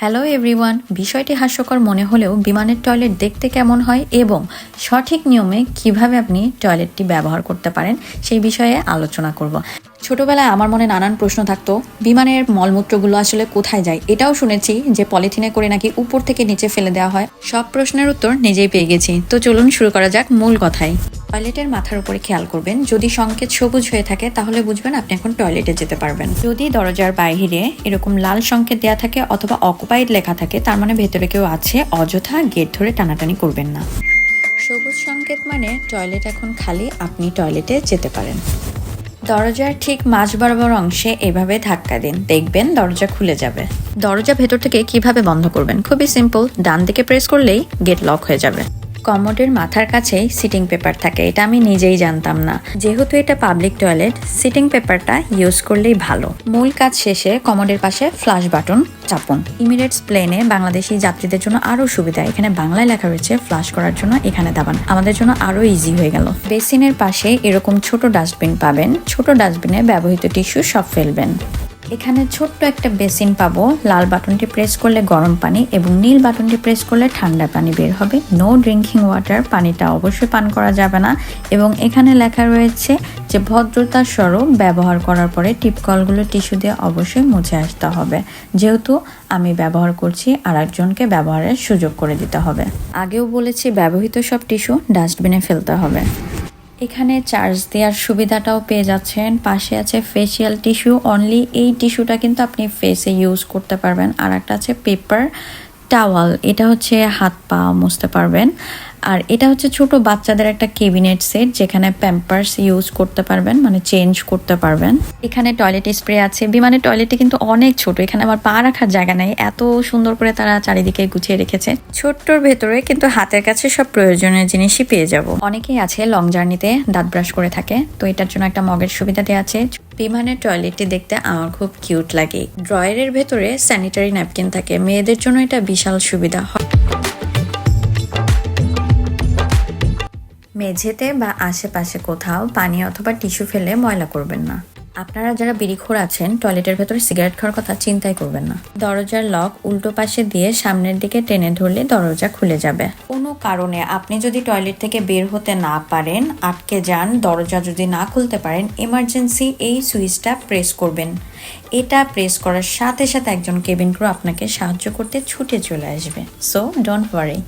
Hello everyone বিষয়টি হাস্যকর মনে হলেও বিমানের টয়লেট দেখতে কেমন হয় এবং সঠিক নিয়মে কীভাবে আপনি টয়লেটটি ব্যবহার করতে পারেন সেই বিষয়ে আলোচনা করব। ছোটবেলায় আমার মনে নানান প্রশ্ন থাকতো, বিমানের মলমূত্রগুলো আসলে কোথায় যায়? এটাও শুনেছি যে পলিথিনে করে নাকি উপর থেকে নিচে ফেলে দেওয়া হয়। সব প্রশ্নের উত্তর নিজেই পেয়ে গেছি। তো চলুন শুরু করা যাক মূল কথায়। টয়লেটের মাথার উপরে খেয়াল করবেন। যদি সংকেত সবুজ হয়ে থাকে, তাহলে বুঝবেন আপনি এখন টয়লেটে যেতে পারবেন। যদি দরজার বাইরে এরকম লাল সংকেত দেওয়া থাকে অথবা অকুপাইড লেখা থাকে, তার মানে ভেতরে কেউ আছে, অযথা গেট ধরে টানাটানি করবেন না। সবুজ সংকেত মানে টয়লেট এখন খালি, আপনি টয়লেটে যেতে পারেন। দরজার ঠিক মাঝ বরাবর অংশে এভাবে ধাক্কা দিন। দেখবেন দরজা খুলে যাবে। দরজা ভেতর থেকে কীভাবে বন্ধ করবেন? খুবই সিম্পল ডান দিকে প্রেস করলেই গেট লক হয়ে যাবে। কমোডের মাথার কাছেই সিটিং পেপার থাকে, এটা আমি নিজেই জানতাম না। যেহেতু এটা পাবলিক টয়লেট সিটিং পেপারটা ইউজ করলেই ভালো। মূল কাজ শেষে কমোডের পাশে ফ্লাশ বাটন চাপুন। ইমিরেটস প্লেনে বাংলাদেশি যাত্রীদের জন্য আরও সুবিধা, এখানে বাংলায় লেখা রয়েছে ফ্লাশ করার জন্য এখানে দাবান। আমাদের জন্য আরও ইজি হয়ে গেল। বেসিনের পাশে এরকম ছোট ডাস্টবিন পাবেন। ছোট ডাস্টবিনে ব্যবহৃত টিস্যু সব ফেলবেন। এখানে ছোট্ট একটা বেসিন পাবো। লাল বাটনটি প্রেস করলে গরম পানি এবং নীল বাটনটি প্রেস করলে ঠান্ডা পানি বের হবে। নো ড্রিঙ্কিং ওয়াটার, পানিটা অবশ্যই পান করা যাবে না। এবং এখানে লেখা রয়েছে যে ভদ্রতার স্বরূপ ব্যবহার করার পরে টিপকলগুলো টিস্যু দিয়ে অবশ্যই মুছে আসতে হবে। যেহেতু আমি ব্যবহার করছি আর একজনকে ব্যবহারের সুযোগ করে দিতে হবে। আগেও বলেছি, ব্যবহৃত সব টিস্যু ডাস্টবিনে ফেলতে হবে। এখানে চার্জ দেওয়ার সুবিধাটাও পেয়ে যাচ্ছেন। পাশে আছে ফেসিয়াল টিস্যু অনলি এই টিস্যুটা কিন্তু আপনি ফেসে ইউজ করতে পারবেন। আর একটা আছে পেপার টাওয়াল এটা হচ্ছে হাত পা মুছতে পারবেন। আর এটা হচ্ছে ছোট বাচ্চাদের একটা কেবিনেট সেট যেখানে প্যাম্পার্স ইউজ করতে পারবেন মানে চেঞ্জ করতে পারবেন। এখানে টয়লেট স্প্রে আছে। বিমানের টয়লেটে কিন্তু অনেক ছোট। এখানে আমার পা রাখার জায়গা নেই। এত সুন্দর করে তারা চারিদিকে গুছিয়ে রেখেছে। ছোট্টর ভেতরে কিন্তু হাতের কাছে সব প্রয়োজনীয় জিনিসই পেয়ে যাব। অনেকেই আছে লং জার্নিতে দাঁত ব্রাশ করে থাকে। তো এটার জন্য একটা মগের সুবিধা দেওয়া আছে। বিমানের টয়লেটটি দেখতে আমার খুব কিউট লাগে। ড্রয়ারের ভেতরে স্যানিটারি ন্যাপকিন থাকে। মেয়েদের জন্য এটা বিশাল সুবিধা হয়। মেঝেতে বা আশেপাশে কোথাও পানি অথবা টিস্যু ফেলে ময়লা করবেন না। আপনারা যারা বিড়িখোর আছেন, টয়লেটের ভেতরে সিগারেট খাওয়ার কথা চিন্তাই করবেন না। দরজার লক উল্টো পাশে দিয়ে সামনের দিকে টেনে ধরলে দরজা খুলে যাবে। কোনো কারণে আপনি যদি টয়লেট থেকে বের হতে না পারেন, আটকে যান, দরজা যদি না খুলতে পারেন, এমার্জেন্সি এই সুইচটা প্রেস করবেন। এটা প্রেস করার সাথে সাথে একজন কেবিন ক্রু আপনাকে সাহায্য করতে ছুটে চলে আসবে। So don't worry